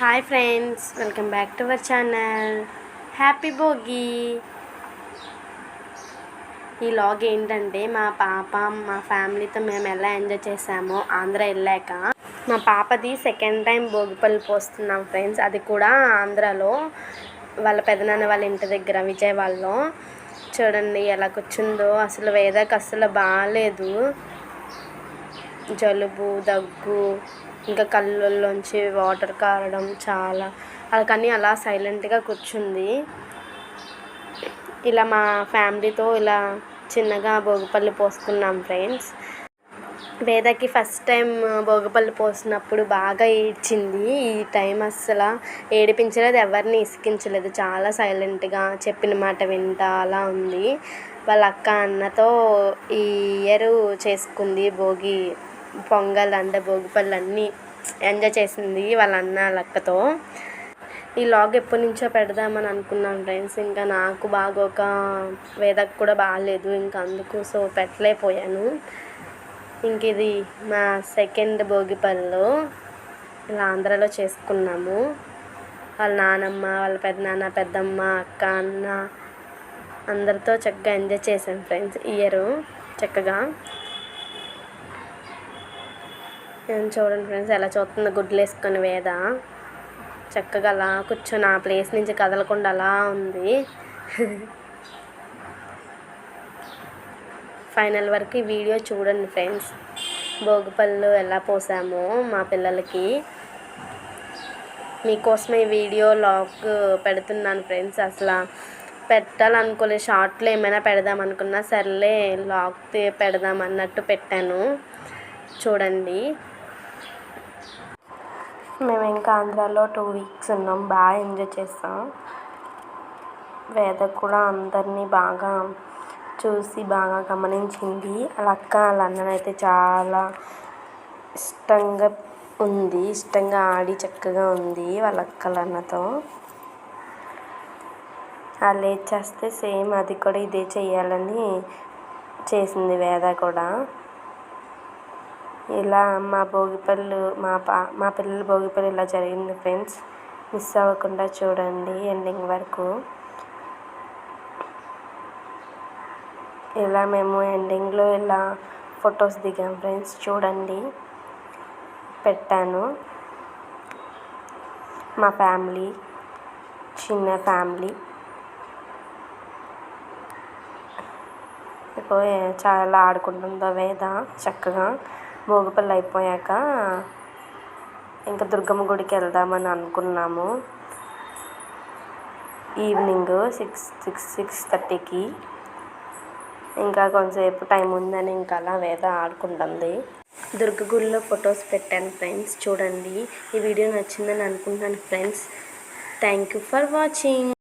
Hi friends welcome back to our channel. Happy Bhogi. ఈ log ఏంటంటే మా పాప మా ఫ్యామిలీతో మేము ఎలా ఎంజాయ్ చేసామో ఆంధ్ర వెళ్ళాక. మా పాపది సెకండ్ టైం భోగిపల్లి పోస్తున్నాం ఫ్రెండ్స్. అది కూడా ఆంధ్రాలో. వాళ్ళ పెదనాన్న వాళ్ళ ఇంటి దగ్గర విజయవాడలో. చూడండి ఎలా కూర్చుందో. అసలు వేదకు అసలు బాగాలేదు జలుబు దగ్గు ఇంకా కళ్ళల్లోంచి వాటర్ కారడం చాలా. వాళ్ళకన్నీ అలా సైలెంట్గా కూర్చుంది. ఇలా మా ఫ్యామిలీతో ఇలా చిన్నగా భోగిపల్లి పోసుకున్నాం ఫ్రెండ్స్. వేదకి ఫస్ట్ టైం భోగిపల్లి పోసినప్పుడు బాగా ఏడ్చింది. ఈ టైం అస్సలు ఏడిపించలేదు ఎవరిని ఇసికించలేదు. చాలా సైలెంట్గా చెప్పిన మాట వింటా అలా ఉంది. వాళ్ళ అక్క అన్నతో ఈ ఇయర్ చేసుకుంది భోగి పొంగల్ అంటే భోగిపళ్ళు అన్నీ ఎంజాయ్ చేసింది వాళ్ళ అన్న వాళ్ళ ఈ లాగ్ ఎప్పటి నుంచో పెడదామని అనుకున్నాను ఫ్రెండ్స్. ఇంకా నాకు బాగా ఒక వేదకు కూడా బాగాలేదు. ఇంకా అందుకు సో పెట్టలేకపోయాను. ఇంక ఇది మా సెకండ్ భోగిపళ్ళు ఇలా ఆంధ్రాలో చేసుకున్నాము. వాళ్ళ నానమ్మ వాళ్ళ పెద్దనాన్న పెద్దమ్మ అక్క అన్న అందరితో చక్కగా ఎంజాయ్ చేశాను ఫ్రెండ్స్ ఇయర్ చక్కగా. చూడండి ఫ్రెండ్స్ ఎలా చూస్తుందో గుడ్లు వేసుకొని వేద. చక్కగా అలా కూర్చొని ఆ ప్లేస్ నుంచి కదలకుండా అలా ఉంది. ఫైనల్ వరకు ఈ వీడియో చూడండి ఫ్రెండ్స్. భోగిపళ్ళు ఎలా పోసామో మా పిల్లలకి. మీకోసం ఈ వీడియో లాగ్ పెడుతున్నాను ఫ్రెండ్స్. అసలు పెట్టాలనుకోలేదు షార్ట్లో ఏమైనా పెడదాం అనుకున్నా సర్లే లాగ్ పెడదాం అన్నట్టు పెట్టాను. చూడండి. మేము ఇంకా ఆంధ్రాలో టూ వీక్స్ ఉన్నాం. బాగా ఎంజాయ్ చేస్తాం వేద కూడా అందరినీ బాగా చూసి బాగా గమనించింది. వాళ్ళ అక్క వాళ్ళ అయితే చాలా ఇష్టంగా ఉంది. ఇష్టంగా ఆడి చక్కగా ఉంది వాళ్ళ అక్కల అన్నతో. వాళ్ళు ఏది చేస్తే సేమ్ అది కూడా ఇదే చేయాలని చేసింది వేద కూడా. ఇలా మా భోగిపళ్ళు మా పా మా పిల్లల భోగిపల్లి ఇలా జరిగింది ఫ్రెండ్స్. మిస్ అవ్వకుండా చూడండి ఎండింగ్ వరకు. ఇలా మేము ఎండింగ్లో ఇలా ఫొటోస్ దిగాం ఫ్రెండ్స్ చూడండి. పెట్టాను. మా ఫ్యామిలీ చిన్న ఫ్యామిలీ. చాలా ఆడుకుంటుందో వేద చక్కగా. భోగిపల్లి అయిపోయాక ఇంకా దుర్గమ్మ గుడికి వెళ్దామని అనుకున్నాము. ఈవినింగ్ సిక్స్ సిక్స్ సిక్స్ థర్టీకి. ఇంకా కొంతసేపు టైం ఉందని ఇంకా అలా వేద ఆడుకుంటుంది. దుర్గ గుడిలో ఫొటోస్ పెట్టాను ఫ్రెండ్స్ చూడండి. ఈ వీడియో నచ్చిందని అనుకుంటున్నాను friends. Thank you for watching.